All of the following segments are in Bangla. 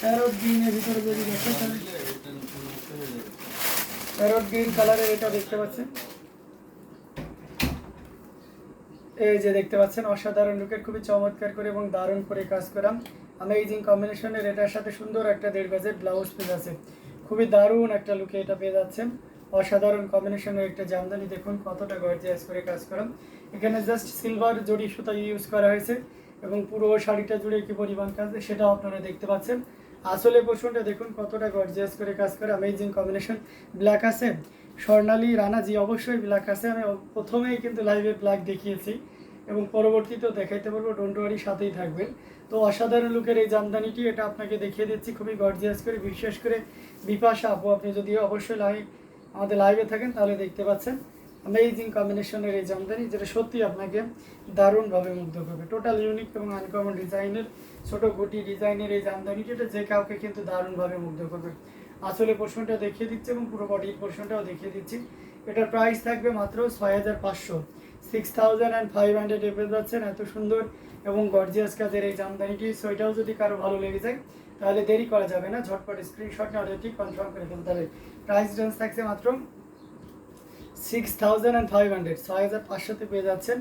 প্যারট যদি দেখে প্যারট গ্রিন কালারের এটা দেখতে পাচ্ছেন। এই যে দেখতে পাচ্ছেন, অসাধারণ লুকের খুবই চমৎকার করে এবং দারুণ করে কাজ করা। অ্যামেজিং কম্বিনেশনের এটার সাথে সুন্দর একটা দেড় গজের ব্লাউজ পিস আছে খুবই দারুণ একটা লুকে এটা পেয়ে যাচ্ছেন। অসাধারণ কম্বিনেশনের একটা জামদানি দেখুন, কতটা গর্জিয়াস করে কাজ করা। এখানে জাস্ট সিলভার জড়ি সুতা ইউজ করা হয়েছে এবং পুরো শাড়িটা জুড়ে কি পরিমাণ কাজ, সেটাও আপনারা দেখতে পাচ্ছেন। আসলে পোষণটা দেখুন, কতটা গর্জিয়াস করে কাজ করে অ্যামেজিং কম্বিনেশন ব্ল্যাক আছে, স্বর্ণালী, রানাজি, অবশ্যই ব্ল্যাক আছে। আমি প্রথমেই কিন্তু লাইভে ব্ল্যাক দেখিয়েছি এবং পরবর্তীতেও দেখাইতে পারব ডোন্ট ওয়ারি সাথেই থাকবেন। তো অসাধারণ লুকের এই জামদানিটি, এটা আপনাকে দেখিয়ে দিচ্ছি, খুবই গর্জিয়াস করে, বিশেষ করে বিপাশা আপু, আপনি যদি অবশ্যই লাইভ আমাদের লাইভে থাকেন, তাহলে দেখতে পাচ্ছেন। অ্যামেজিং কম্বিনেশনের এই জামদানি, যেটা সত্যি আপনাকে দারুণভাবে মুগ্ধ করবে। টোটাল ইউনিক এবং আনকমন ডিজাইনের ছোট গুটি ডিজাইনের এই জামদানিটি, এটা যে কাউকে কিন্তু দারুণভাবে মুগ্ধ করবে। আসলে পোর্শনটা দেখিয়ে দিচ্ছে এবং পুরো বডির পোর্শনটাও দেখিয়ে দিচ্ছি। এটার প্রাইস থাকবে মাত্র ছয় হাজার পাঁচশো। Six thousand and five hundred এপে যাচ্ছেন এত সুন্দর এবং গর্জিয়াস কাজের এই জামদানিটি। সো এটাও যদি কারও ভালো লেগে যায়, তাহলে দেরি করা যাবে না। ঝটপট স্ক্রিনশট নিয়ে অর্ডারটি কনফার্ম করে ফেলতে হবে প্রাইস রেঞ্জ থাকছে মাত্র six thousand and five hundred ছয় হাজার পাঁচশোতে পেয়ে যাচ্ছেন।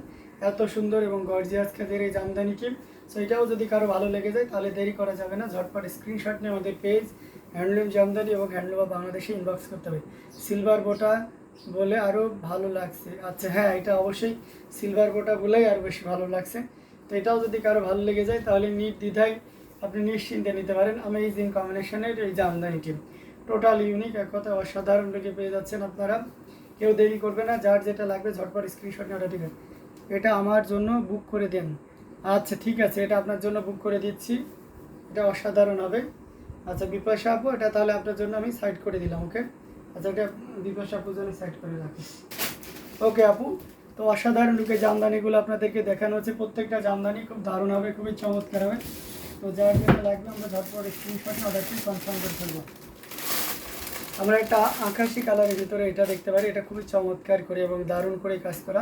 এত সুন্দর এবং গর্জিয়াস কাজের এই জামদানিটি সো এটাও যদি কারও ভালো লেগে যায়, তাহলে দেরি করা যাবে না। ঝটপট স্ক্রিনশট নিয়ে আমাদের পেজ হ্যান্ডলুম জামদানি এবং হ্যান্ডলুম বাংলাদেশে ইনবক্স করতে হবে। সিলভার বোটা বলে আরও ভালো লাগছে। আচ্ছা হ্যাঁ এটা অবশ্যই সিলভার বোটা বলেই আরও বেশি ভালো লাগছে। তো, এটাও যদি কারও ভালো লেগে যায়, তাহলে নিট দ্বিধায় আপনি নিশ্চিন্তে নিতে পারেন। আমেজিং কম্বিনেশনের এই জামদানিটি টোটাল ইউনিক এক কথা অসাধারণ লোকে পেয়ে যাচ্ছেন আপনারা। কেউ দেরি করবে না, যার যেটা লাগবে ঝটপট স্ক্রিনশট নিয়ে ঠিক আছে। এটা আমার জন্য বুক করে দেন। আচ্ছা ঠিক আছে, এটা আপনার জন্য বুক করে দিচ্ছি। এটা অসাধারণ হবে। আচ্ছা বিপাশা আপু এটা তাহলে আপনার জন্য আমি সাইড করে দিলাম ওকে আচ্ছা এটা বিপাশা আপুর জন্য সাইড করে রাখি। ওকে আপু, তো অসাধারণ লুকে জামদানিগুলো আপনাদেরকে দেখানো হচ্ছে। প্রত্যেকটা জামদানি খুব দারুণ হবে, খুবই চমৎকার হবে। তো যার যেটা লাগবে আমরা ঝটপট স্ক্রিনশট অর্ডারটি কনফার্ম করে ফেলব। আমরা একটা আকাশি কালারের ভিতরে এটা দেখতে পারি। এটা খুবই চমৎকার করে এবং দারুণ করে কাজ করা।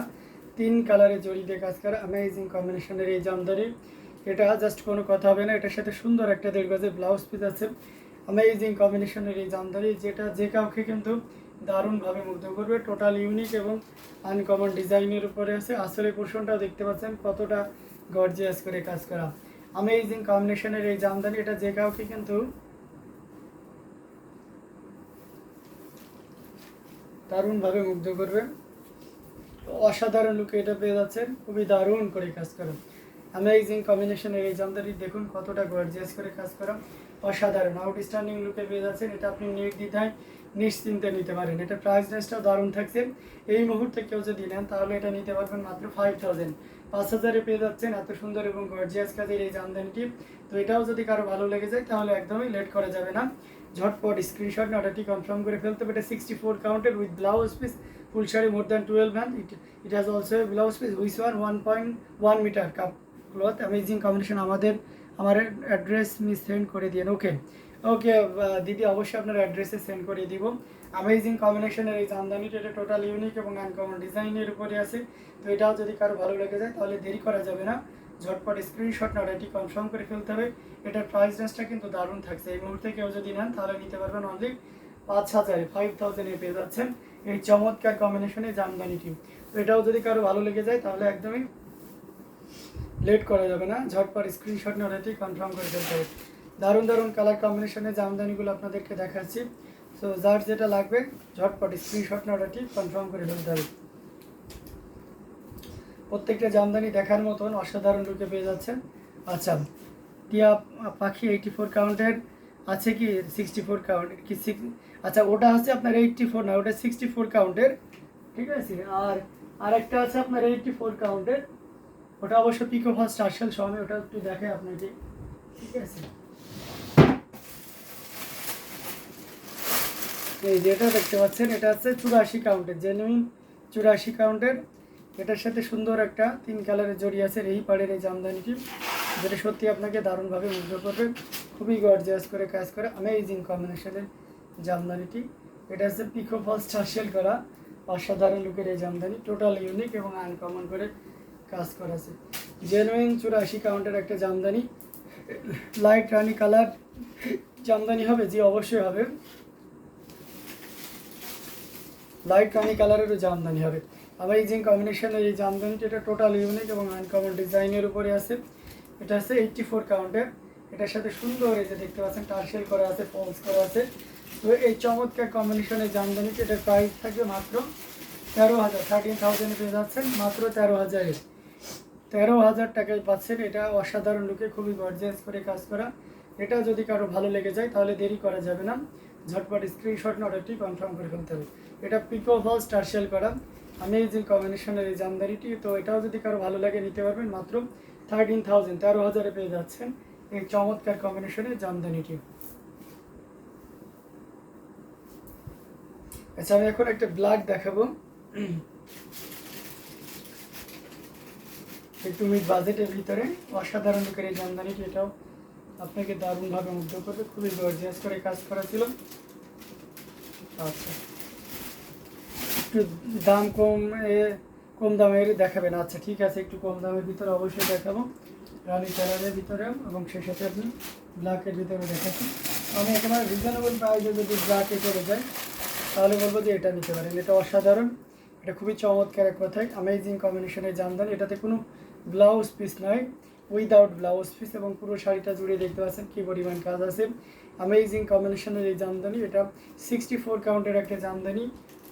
তিন কালারের জড়ি দিয়ে কাজ করা। অ্যামেজিং কম্বিনেশনের এই জামদানি। এটা জাস্ট কোনো কথা হবে না। এটার সাথে সুন্দর একটা দেড় ব্লাউজ পিস আছে। অ্যামেজিং কম্বিনেশনের এই জামদানি। যেটা যে কাউকে কিন্তু দারুণভাবে মুগ্ধ করবে। টোটাল ইউনিক এবং আনকমন ডিজাইনের উপরে আছে। আসলে পোর্শনটাও দেখতে পাচ্ছেন কতটা গর্জিয়াস করে কাজ করা। অ্যামেজিং কম্বিনেশনের এই জামদানি। এটা যে কাউকে কিন্তু দারুণভাবে মুগ্ধ করবে অসাধারণ লুকে এটা পেয়ে যাচ্ছেন। খুবই দারুণ করে কাজ করেন। অ্যামেজিং কম্বিনেশনের এই জামদানি দেখুন, কতটা গর্জিয়াস করে কাজ করা। অসাধারণ আউটস্ট্যান্ডিং লুকে পেয়ে যাচ্ছেন। এটা আপনি নির্দ্বিধায়, নিশ্চিন্তে নিতে পারেন। এটা প্রাইস রেঞ্জটাও দারুণ থাকছে। এই মুহূর্তে কেউ যদি নেন, তাহলে এটা নিতে পারবেন মাত্র ফাইভ থাউজেন্ড পাঁচ হাজারে পেয়ে যাচ্ছেন, এত সুন্দর এবং গর্জিয়াস কাজের এই জামদানিটি। তো এটাও যদি কারও ভালো লেগে যায়, তাহলে একদমই লেট করা যাবে না। ঝটপট স্ক্রিনশট অর্ডারটি কনফার্ম করে ফেলতে হবে। এটা sixty four counted with blouse piece full sari more than twelve hand it it has also blouse piece with one one point one metre cup cloth amazing combination আমাদের, আমার অ্যাড্রেস মিস সেন্ড করে দিন ওকে ওকে দিদি, অবশ্যই আপনার অ্যাড্রেসে সেন্ড করে দিব। অ্যামেজিং কম্বিনেশনের এই জামদানিটা এটা টোটাল ইউনিক এবং আনকমন ডিজাইনের উপরে আছে। তো এটাও যদি কারও ভালো লেগে যায়, তাহলে দেরি করা যাবে না। ঝটপট স্ক্রিনশট না এটি কনফার্ম করে ফেলতে হবে। এটার প্রাইস রেঞ্জটা কিন্তু দারুণ থাকছে। এই মুহূর্তে কেউ যদি নেন, তাহলে নিতে পারবেন অনলি পাঁচ হাজারে ফাইভ থাউজেন্ডে পেয়ে যাচ্ছেন এই চমৎকার কম্বিনেশনে জামদানিটি তো এটাও যদি কারও ভালো লেগে যায়, তাহলে একদমই লেট করা যাবে না। ঝটপট স্ক্রিনশট নিয়ে অলরেডি কনফার্ম করে ফেলতে হবে। দারুণ দারুণ কালার কম্বিনেশনের জামদানিগুলো আপনাদেরকে দেখাচ্ছি। সো যার যেটা লাগবে, ঝটপট স্ক্রিনশট অলরেডি কনফার্ম করে ফেলতে হবে। প্রত্যেকটা জামদানি দেখার মতন অসাধারণ লুকে পেয়ে যাচ্ছেন। আচ্ছা টিয়া পাখি এইটি ফোর কাউন্টের আছে কি সিক্সটি ফোর কাউন্ট কি আচ্ছা ওটা হচ্ছে আপনার এইটটি ফোর না, ওটা সিক্সটি ফোর কাউন্টের ঠিক আছে? আর আরেকটা আছে আপনার এইটটি ফোর কাউন্টের ওটা অবশ্য পিকো ফার্স্ট আসল সময় ওটা একটু দেখে আপনাকে। ঠিক আছে? এই যেটা দেখতে পাচ্ছেন, এটা হচ্ছে চুরাশি কাউন্টের জেনুইন চুরাশি কাউন্টের। এটার সাথে সুন্দর একটা তিন কালারের জড়ি আছে, এই পাড়ের এই জামদানিটি যেটা সত্যি আপনাকে দারুণভাবে মুগ্ধ করবে, খুবই গর্জিয়াস করে কাজ করে অ্যামেজিং কম্বিনেশনের জামদানিটি এটা হচ্ছে পিকো ফলস টার্সেল করা, অসাধারণ লুকের এই জামদানি টোটাল ইউনিক এবং আনকমন করে কাজ করা আছে। জেনুইন চুরাশি কাউন্টের একটা জামদানি লাইট রানি কালার জামদানি হবে, জি অবশ্যই হবে। লাইট রানি কালারেরও জামদানি হবে। আবার এই যে কম্বিনেশনের এই জামদানিটা এটা টোটাল ইউনিক এবং আনকমন ডিজাইনের উপরে আছে। এটা আছে এইটটি ফোর কাউন্টের এটার সাথে সুন্দর এই যে দেখতে পাচ্ছেন টার্সেল করা আছে ফলস করা আছে। তো এই চমৎকার কম্বিনেশনের জামদানিটা এটার প্রাইস থাকবে মাত্র তেরো হাজার থার্টিন থাউজেন্ড পেয়ে যাচ্ছেন, মাত্র তেরো হাজারে তেরো হাজার টাকায় পাচ্ছেন, এটা অসাধারণ লুকে খুবই গর্জিয়াস করে কাজ করা। এটা যদি কারও ভালো লেগে যায়, তাহলে দেরি করা যাবে না। ঝটপট স্ক্রিনশট অর্ডারটি কনফার্ম করে ফেলতে হবে। এটা পিকো ফলস টার্সেল করা আমেজিং কম্বিনেশনের এই জামদানিটি। তো এটাও যদি কারও ভালো লাগে নিতে পারবেন, মাত্র থার্টিন থাউজেন্ড তেরো হাজারে পেয়ে যাচ্ছেন এই চমৎকার কম্বিনেশনের জামদানিটি। আচ্ছা আমি এখন একটা ব্ল্যাক দেখাবো। একটু মিড বাজেটের ভিতরে। অসাধারণ এই জামদানিটি, এটাও আপনাকে দারুণভাবে মুগ্ধ করবে, খুবই গর্জিয়াস করে কাজ করা ছিল আচ্ছা। একটু দাম কম, এ কম দামের দেখাবেন। আচ্ছা ঠিক আছে, একটু কম দামের ভিতরে অবশ্যই দেখাবো। রানি কালারের ভিতরে এবং সেই সাথে আপনি ব্ল্যাকের ভিতরে দেখাচ্ছি আমি একেবারে রিজনেবল প্রাইসে যদি ব্ল্যাকে করে যাই, তাহলে বলব যে এটা নিতে পারেন। এটা অসাধারণ, এটা খুবই চমৎকার এক কথায় অ্যামেজিং কম্বিনেশনের জামদানি। এটাতে কোনো ব্লাউজ পিস নয়। উইদাউট ব্লাউজ পিস এবং পুরো শাড়িটা জুড়ে দেখতে পাচ্ছেন কী পরিমাণ কাজ আছে। অ্যামেজিং কম্বিনেশনের এই জামদানি, এটা সিক্সটি ফোর কাউন্টের একটা জামদানি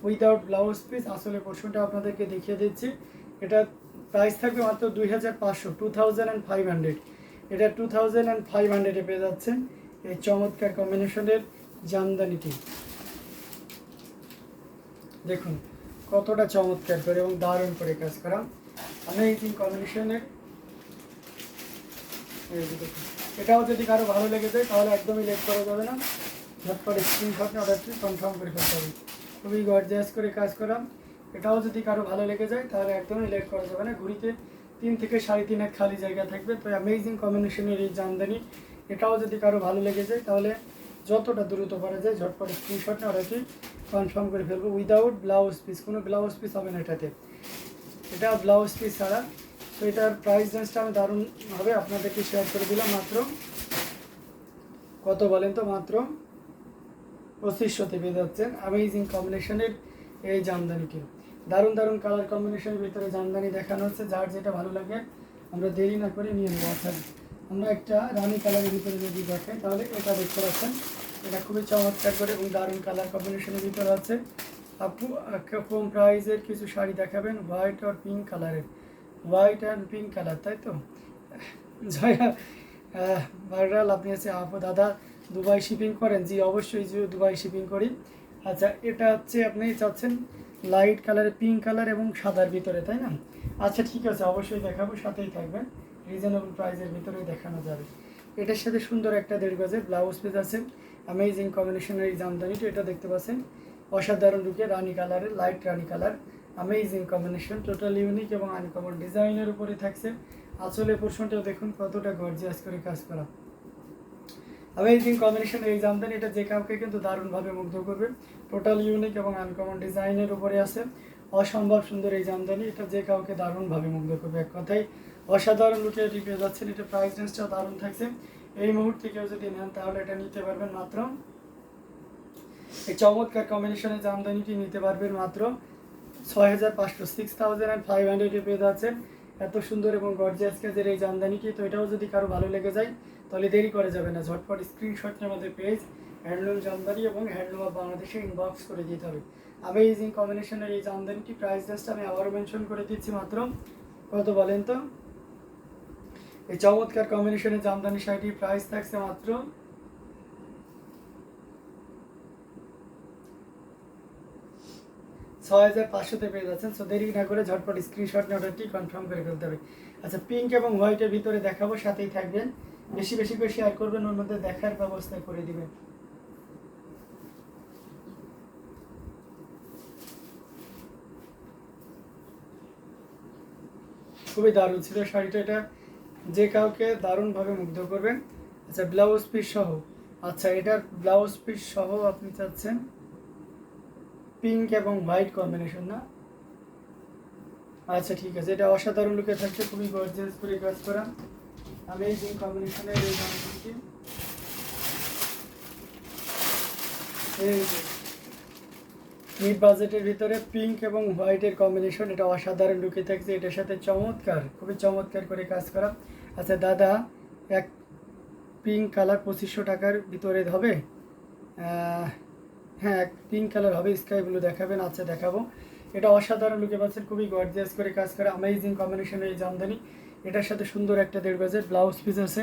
উইদাউট ব্লাউজ পিস আসলে পোর্শনটা আপনাদেরকে দেখিয়ে দিচ্ছি। এটা প্রাইস থাকবে মাত্র দুই হাজার পাঁচশো two thousand and five hundred এটা টু থাউজেন্ড অ্যান্ড ফাইভ হান্ড্রেডে পেয়ে যাচ্ছেন এই চমৎকার কম্বিনেশনের জামদানিটি। দেখুন, কতটা চমৎকার করে এবং দারুণ করে কাজ করা। অ্যামেজিং কম্বিনেশনের। এটাও যদি কারও ভালো লেগে যায়, তাহলে একদমই লেট করা যাবে না। ঝটপট স্ক্রিনশট অর্ডারটি কনফার্ম করে ফেলতে হবে। খুবই গর্জিয়াস করে কাজ করা এটাও যদি কারও ভালো লেগে যায়, তাহলে একদমই লেট করা যাবে না। ঘুরিতে তিন থেকে সাড়ে তিন এক খালি জায়গা থাকবে। তো অ্যামেজিং কম্বিনেশনের এই জামদানি। এটাও যদি কারও ভালো লেগে যায়, তাহলে যতটা দ্রুত পারা যায়, ঝটপট স্ক্রিনশট অর্ডারটি কনফার্ম করে ফেলব। উইদাউট ব্লাউজ পিস কোনো ব্লাউজ পিস হবে না এটাতে। এটা ব্লাউজ পিস ছাড়া। তো এটার প্রাইস রেঞ্জটা আমি দারুণভাবে আপনাদেরকে শেয়ার করে দিলাম মাত্র। কত বলেন তো? মাত্র পঁচিশশোতে পেয়ে যাচ্ছেন। অ্যামেজিং কম্বিনেশনের এই জামদানিটি দারুণ দারুণ কালার কম্বিনেশনের ভিতরে জামদানি দেখানো হচ্ছে। যার যেটা ভালো লাগে, আমরা দেরি না করে নিয়ে নেব। অর্থাৎ আমরা একটা রানি কালারের ভিতরে যদি দেখাই, তাহলে এটা দেখতে পাচ্ছেন। এটা খুবই চমৎকার করে এবং দারুণ কালার কম্বিনেশনের ভিতরে আছে। আপু কম প্রাইজের কিছু শাড়ি দেখাবেন হোয়াইট আর পিঙ্ক কালারের হোয়াইট অ্যান্ড পিঙ্ক কালার, তাই তো? জয়া ভাইরাল আপনি আছে আপু, দাদা, দুবাই শিপিং করেন? জি, অবশ্যই, জি, দুবাই শিপিং করি। আচ্ছা এটা হচ্ছে আপনি চাচ্ছেন লাইট কালারে, পিঙ্ক কালার এবং সাদার ভিতরে, তাই না? আচ্ছা ঠিক আছে, অবশ্যই দেখাবো, সাথেই থাকবেন। রিজনেবল প্রাইসের ভিতরে দেখানো যাবে। এটার সাথে সুন্দর একটা দেড় গজের ব্লাউজ পিস আছে। অ্যামেজিং কম্বিনেশনের জামদানিটা, এটা দেখতে পাচ্ছেন। অসাধারণ লুকে রানি কালারের light rani colour. Amazing combination total unique এবং আনকমন ডিজাইনের উপরে থাকছে। আসলে পোর্শনটাও দেখুন কতটা গর্জিয়াস করে কাজ করা। অ্যামেজিং কম্বিনেশন এই জামদানি এটা যে কাউকে কিন্তু দারুণভাবে মুগ্ধ করবে। টোটাল ইউনিক এবং আনকমন ডিজাইনের উপরে আছে। অসম্ভব সুন্দর এই জামদানি, এটা যে কাউকে দারুণভাবে মুগ্ধ করবে এক কথায়। অসাধারণ লুকে এটি পেয়ে যাচ্ছেন, এটা প্রাইস রেঞ্জটাও দারুণ থাকছে। এই মুহূর্তে কেউ যদি নেন, তাহলে এটা নিতে পারবেন মাত্র। এই চমৎকার কম্বিনেশনের জামদানিটি নিতে পারবেন মাত্র। ছয় হাজার পাঁচশো সিক্স থাউজেন্ড অ্যান্ড এত সুন্দর এবং গর্জিয়াস কাজের এই জামদানিটি। তো এটাও যদি কারও ভালো লেগে যায়, তাহলে দেরি করে যাবে না। ঝটপট স্ক্রিনশটে আমাদের পেজ হ্যান্ডলুম জামদানি এবং হ্যান্ডলুম অফ বাংলাদেশে ইনবক্স করে দিতে হবে। অ্যামেজিং কম্বিনেশনের এই জামদানিটি প্রাইস জাস্ট আমি আবারও মেনশন করে দিচ্ছি মাত্র। কত বলেন তো? এই চমৎকার কম্বিনেশনের জামদানি শাড়িটির প্রাইস থাকছে মাত্র ছয় হাজার পাঁচশোতে পেয়ে যাচ্ছেন। সো দেরি না করে ঝটপট স্ক্রিনশট নিয়ে অর্ডারটি কনফার্ম করে ফেলতে হবে। আচ্ছা পিঙ্ক এবং হোয়াইটের ভিতরে দেখাবো, সাথেই থাকবেন। বেশি বেশি করে শেয়ার করবেন, ওর মধ্যে দেখার ব্যবস্থা করে দিবেন। খুবই দারুণ ছিল শাড়িটা এটা। যে কাউকে দারুণভাবে মুগ্ধ করবেন। আচ্ছা ব্লাউজ পিস সহ। আচ্ছা এটার ব্লাউজ পিস সহ আপনি চাচ্ছেন পিঙ্ক এবং হোয়াইট কম্বিনেশন না? আচ্ছা ঠিক আছে। এটা অসাধারণ লুকে থাকছে, খুবই গর্জিয়াস করে কাজ করা। কম্বিনেশনের এই জামাটি এই যে মিড বাজেটের ভিতরে পিঙ্ক এবং হোয়াইটের কম্বিনেশন এটা অসাধারণ লুকে থাকছে। এটার সাথে চমৎকার, খুবই চমৎকার করে কাজ করা। আচ্ছা দাদা, এক পিঙ্ক কালার পঁচিশশো টাকার ভিতরে হবে। হ্যাঁ পিঙ্ক কালার হবে স্কাই ব্লু দেখাবেন আচ্ছা দেখাবো। এটা অসাধারণ লুকে পাচ্ছেন খুবই গর্জিয়াস করে কাজ করে অ্যামেজিং কম্বিনেশন এই জামদানি। এটার সাথে সুন্দর একটা দেড় গজের ব্লাউজ পিস আছে।